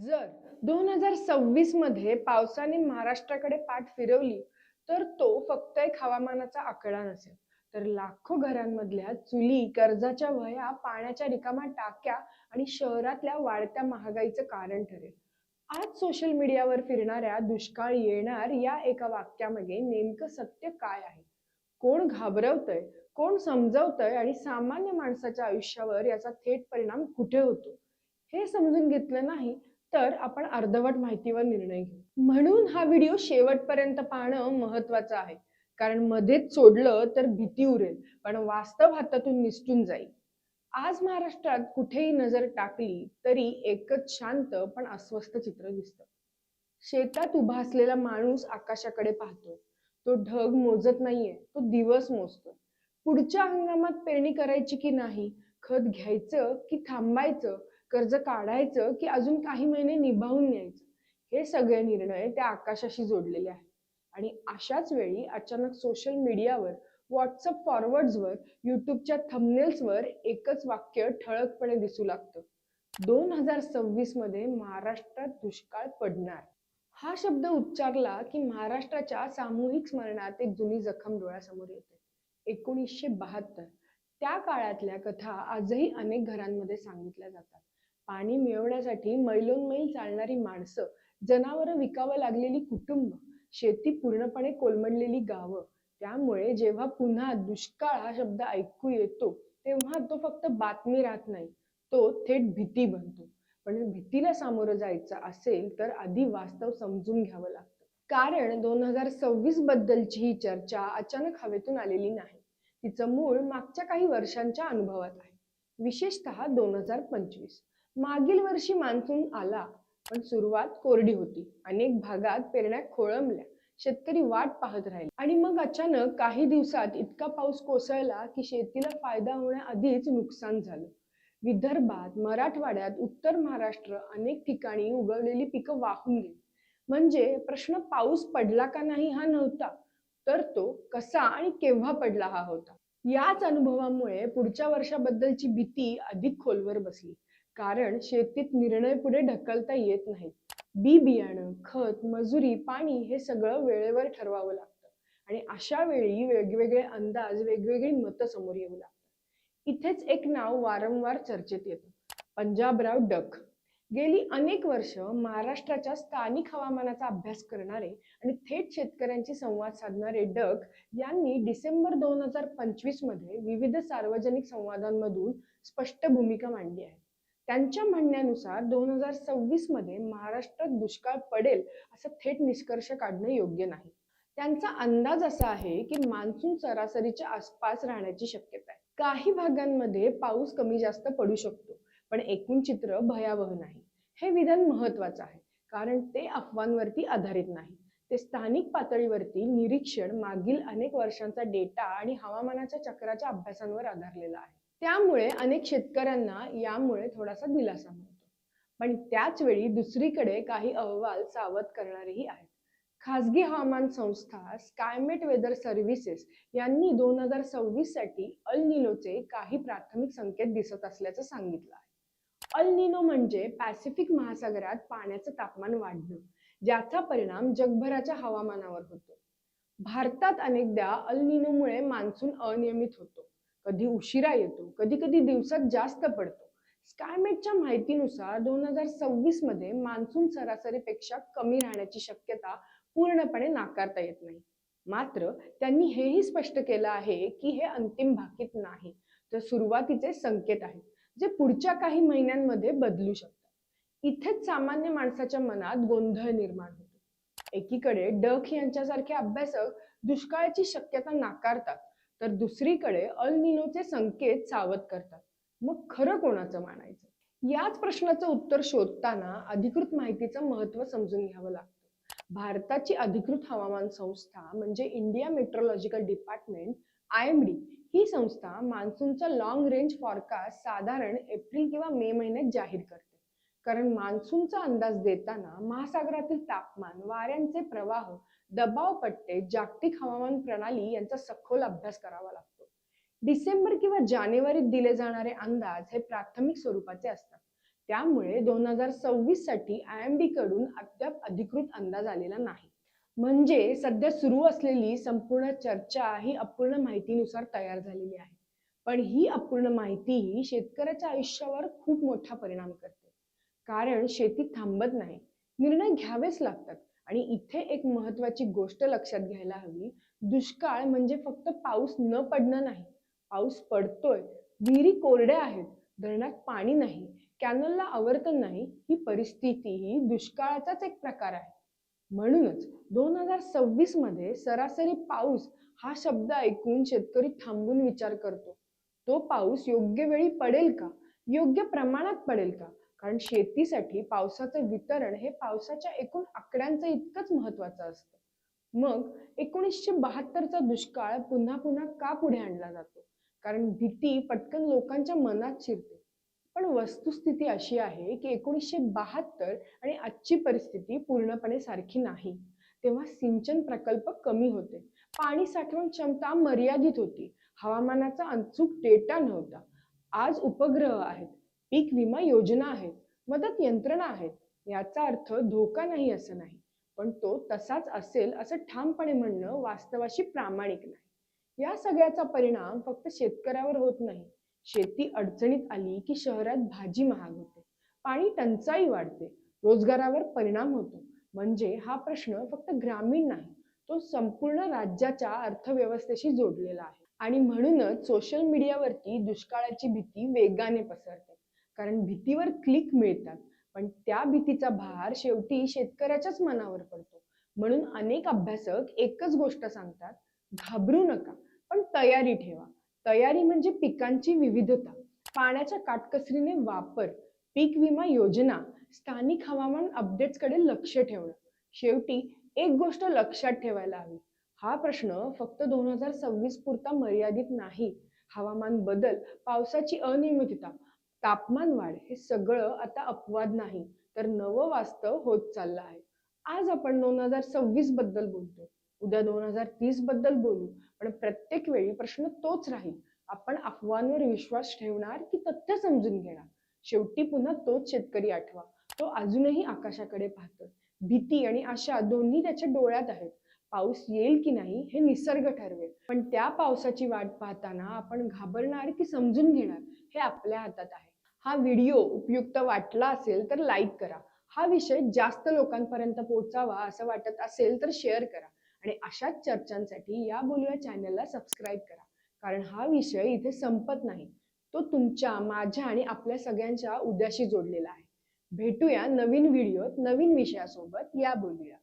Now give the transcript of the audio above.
जर दोन हजार सव्वीसमध्ये पावसाने महाराष्ट्राकडे पाठ फिरवली तर तो फक्त एक हवामानाचा आकडा नसेल. तर लाखो घरांमधल्या चुली कर्जाच्या वह्या पाण्याच्या रिकामा टाक्या आणि शहरातल्या वाढत्या महागाईचं कारण ठरेल. आज सोशल मीडियावर फिरणाऱ्या दुष्काळ येणार या एका वाक्यामागे नेमकं सत्य काय आहे? कोण घाबरवतय? कोण समजवतय? आणि सामान्य माणसाच्या आयुष्यावर याचा थेट परिणाम कुठे होतो? हे समजून घेतलं नाही तर आपण अर्धवट माहितीवर निर्णय घेऊ. म्हणून हा व्हिडिओ शेवटपर्यंत पाहणं महत्वाचं आहे. कारण मध्येच सोडलं तर भीती उरेल पण वास्तव हातातून निसटून जाईल. आज महाराष्ट्रात कुठेही नजर टाकली तरी एकच शांत पण अस्वस्थ चित्र दिसतं. शेतात उभा असलेला माणूस आकाशाकडे पाहतो तो ढग मोजत नाहीये तो दिवस मोजतो पुढच्या हंगामात पेरणी करायची की नाही खत घ्यायचं की थांबायचं कर्ज काढायचं की अजून काही महिने निभावून न्यायचं? हे सगळे निर्णय त्या आकाशाशी जोडलेले आहेत. आणि अशाच वेळी अचानक सोशल मीडियावर व्हॉट्सअप फॉरवर्ड्सवर युट्यूबच्या थंबनेल्सवर एकच वाक्य ठळकपणे दिसू लागतं. दोन हजार सव्वीसमध्ये महाराष्ट्रात दुष्काळ पडणार. हा शब्द उच्चारला की महाराष्ट्राच्या सामूहिक स्मरणात एक जुनी जखम डोळ्यासमोर येते. एकोणीसशे बहात्तर. त्या काळातल्या कथा आजही अनेक घरांमध्ये सांगितल्या जातात. पाणी मिळवण्यासाठी मैलोनमैल चालणारी माणसं जनावरं विकावं लागलेली कुटुंब शेती पूर्णपणे कोलमडलेली गावं. त्यामुळे जेव्हा पुन्हा दुष्काळ हा शब्द ऐकू येतो तेव्हा तो फक्त बातमी राहत नाही तो थेट भीती बनतो. पण भीतीला सामोरं जायचं असेल तर आधी वास्तव समजून घ्यावं लागतं. कारण दोन हजार सव्वीस बद्दलची ही चर्चा अचानक हवेतून आलेली नाही. तिचं मूळ मागच्या काही वर्षांच्या अनुभवात आहे. विशेषतः दोन हजार पंचवीस. मागील वर्षी मान्सून आला पण सुरुवात कोरडी होती. अनेक भागात पेरण्या खोळंबल्या. शेतकरी वाट पाहत राहिले. आणि मग अचानक काही दिवसात इतका पाऊस कोसळला की शेतीला फायदा होण्याआधीच नुकसान झालं. विदर्भात मराठवाड्यात उत्तर महाराष्ट्र अनेक ठिकाणी उगवलेली पिकं वाहून गेली. म्हणजे प्रश्न पाऊस पडला का नाही हा नव्हता तर तो कसा आणि केव्हा पडला हा होता. याच अनुभवामुळे पुढच्या वर्षाबद्दलची भीती अधिक खोलवर बसली. कारण शेतीत निर्णय पुढे ढकलता येत नाही बी बियाणं खत मजुरी पाणी हे सगळं वेळेवर ठरवावं लागतं. आणि अशा वेळी वेगवेगळे अंदाज वेगवेगळी मतं समोर येऊ लागतात. इथेच एक नाव वारंवार चर्चेत येतं. पंजाबराव डक गेली अनेक वर्ष महाराष्ट्राच्या स्थानिक हवामानाचा अभ्यास करणारे आणि थेट शेतकऱ्यांशी संवाद साधणारे डक यांनी डिसेंबर दोन हजार पंचवीसमध्ये विविध सार्वजनिक संवादांमधून स्पष्ट भूमिका मांडली आहे. त्यांच्या म्हणण्यानुसार दोन हजार सव्वीसमध्ये महाराष्ट्रात दुष्काळ पडेल असं थेट निष्कर्ष काढणं योग्य नाही. त्यांचा अंदाज असा आहे की मान्सून सरासरीच्या आसपास राहण्याची शक्यता आहे. काही भागांमध्ये पाऊस कमी जास्त पडू शकतो पण एकूण चित्र भयावह नाही. हे विधान महत्वाचं आहे कारण ते अफवांवरती आधारित नाही. ते स्थानिक पातळीवरती निरीक्षण मागील अनेक वर्षांचा डेटा आणि हवामानाच्या चक्राच्या अभ्यासांवर आधारलेला आहे. त्यामुळे अनेक शेतकऱ्यांना यामुळे थोडासा दिलासा मिळतो. पण त्याच वेळी दुसरीकडे काही अहवाल सावध करणारेही आहेत. खासगी हवामान संस्था स्कायमेट वेदर सर्व्हिसेस यांनी दोन हजार सव्वीससाठी अल निनोचे काही प्राथमिक संकेत दिसत असल्याचं सांगितलं आहे. अल निनो म्हणजे पॅसिफिक महासागरात पाण्याचं तापमान वाढणं ज्याचा परिणाम जगभराच्या हवामानावर होतो. भारतात अनेकदा अल निनोमुळे मान्सून अनियमित होतो. कधी उशिरा येतो कधी कधी दिवसात जास्त पडतो. स्कायमेटच्या माहितीनुसार दोन हजार सव्वीसमध्ये मान्सून सरासरीपेक्षा कमी राहण्याची शक्यता पूर्णपणे नाकारता येत नाही. मात्र त्यांनी हेही स्पष्ट केलं आहे की हे अंतिम भाकीत नाही तर सुरुवातीचे संकेत आहेत जे पुढच्या काही महिन्यांमध्ये बदलू शकतात. इथेच सामान्य माणसाच्या मनात गोंधळ निर्माण होतो. एकीकडे डक यांच्यासारखे अभ्यासक दुष्काळाची शक्यता नाकारतात तर दुसरीकडे अल निनोचे संकेत सावध करतात. मग खरं कोणाचं मानायचं? याच प्रश्नाचं उत्तर शोधताना अधिकृत माहितीचं महत्त्व समजून घ्यावं लागतं. भारताची अधिकृत हवामान संस्था म्हणजे India meteorological department I M D. ही संस्था मान्सूनचा लॉंग रेंज फॉरकास्ट साधारण एप्रिल किंवा मे महिन्यात जाहीर करते. कारण मान्सूनचा अंदाज देताना महासागरातील तापमान वाऱ्यांचे प्रवाह दबाव पट्टे जागतिक हवामान प्रणाली यांचा सखोल अभ्यास करावा लागतो. डिसेंबर किंवा जानेवारीत दिले जाणारे अंदाज हे प्राथमिक स्वरूपाचे असतात. त्यामुळे दोन हजार सव्वीससाठी आय एम बी कडून अद्याप अधिकृत अंदाज आलेला नाही. म्हणजे सध्या सुरू असलेली संपूर्ण चर्चा ही अपूर्ण माहितीनुसार तयार झालेली आहे. पण ही अपूर्ण माहिती ही शेतकऱ्याच्या आयुष्यावर खूप मोठा परिणाम करते. कारण शेती थांबत नाही. निर्णय घ्यावेच लागतात. आणि इथे एक महत्वाची गोष्ट लक्षात घ्यायला हवी. दुष्काळ म्हणजे फक्त पाऊस न पडणं नाही. पाऊस पडतोय. विहिरी कोरड्या आहेत. धरणात पाणी नाही. कॅनलला आवर्तन नाही. ही परिस्थिती ही दुष्काळाचाच एक प्रकार आहे. म्हणूनच दोन हजार सव्वीसमध्ये सरासरी पाऊस हा शब्द ऐकून शेतकरी थांबून विचार करतो. तो पाऊस योग्य वेळी पडेल का? योग्य प्रमाणात पडेल का? कारण शेतीसाठी पावसाचं वितरण हे पावसाच्या एकूण आकड्यांचं इतकंच महत्वाचं असतं. मग एकोणीसशे बहात्तरचा दुष्काळ पुन्हा पुन्हा का पुढे आणला जातो? कारण भीती पटकन लोकांच्या मनात शिरते. पण वस्तुस्थिती अशी आहे की एकोणीसशे बहात्तर आणि आजची परिस्थिती पूर्णपणे सारखी नाही. तेव्हा सिंचन प्रकल्प कमी होते. पाणी साठवण क्षमता मर्यादित होती. हवामानाचा अचूक डेटा नव्हता. आज उपग्रह आहेत. पीक विमा योजना आहेत मदत यंत्रणा आहेत याचा अर्थ धोका नाही असं नाही पण तो तसाच असेल असं ठामपणे म्हणणं वास्तवाशी प्रामाणिक नाही. या सगळ्याचा परिणाम फक्त शेतकऱ्यावर होत नाही. शेती अडचणीत आली की शहरात भाजी महाग होते पाणी टंचाई वाढते रोजगारावर परिणाम होतो. म्हणजे हा प्रश्न फक्त ग्रामीण नाही तो संपूर्ण राज्याच्या अर्थव्यवस्थेशी जोडलेला आहे. आणि म्हणूनच सोशल मीडियावरती दुष्काळाची भीती वेगाने पसरते. कारण भीतीवर क्लिक मिळतात. पण त्या भीतीचा भार शेवटी शेतकऱ्याच्याच मनावर पडतो. म्हणून अनेक अभ्यासक एकच गोष्ट सांगतात घाबरू नका पण तयारी ठेवा. तयारी म्हणजे पिकांची विविधता. पाण्याच्या काटकसरीने वापर पीक विमा योजना स्थानिक हवामान अपडेट्सकडे लक्ष ठेवणं. शेवटी एक गोष्ट लक्षात ठेवायला हवी. हा प्रश्न फक्त दोन हजार सव्वीस पुरता मर्यादित नाही. हवामान बदल पावसाची अनियमितता तापमान वाढ हे सगळं आता अपवाद नाही तर नवं वास्तव होत चाललं आहे. आज आपण दोन हजार सव्वीसबद्दल बोलतो उद्या दोन हजार तीसबद्दल बोलू पण प्रत्येक वेळी प्रश्न तोच राहील. आपण अफवांवर विश्वास ठेवणार की तथ्य समजून घेणार? शेवटी पुन्हा तोच शेतकरी आठवा. तो अजूनही आकाशाकडे पाहतो भीती आणि आशा दोन्ही त्याच्या डोळ्यात आहेत. पाऊस येईल की नाही हे निसर्ग ठरवेल. पण त्या पावसाची वाट पाहताना आपण घाबरणार की समजून घेणार हे आपल्या हातात आहे. हा व्हिडिओ उपयुक्त वाटला असेल तर लाईक करा. हा विषय जास्त लोकांपर्यंत पोहोचावा असं वाटत असेल तर शेअर करा. आणि अशाच चर्चांसाठी या बोलूया चॅनलला सबस्क्राईब करा. कारण हा विषय इथे संपत नाही. तो तुमच्या माझ्या आणि आपल्या सगळ्यांच्या उद्याशी जोडलेला आहे. भेटूया नवीन व्हिडिओत नवीन विषयासोबत. या बोलूया.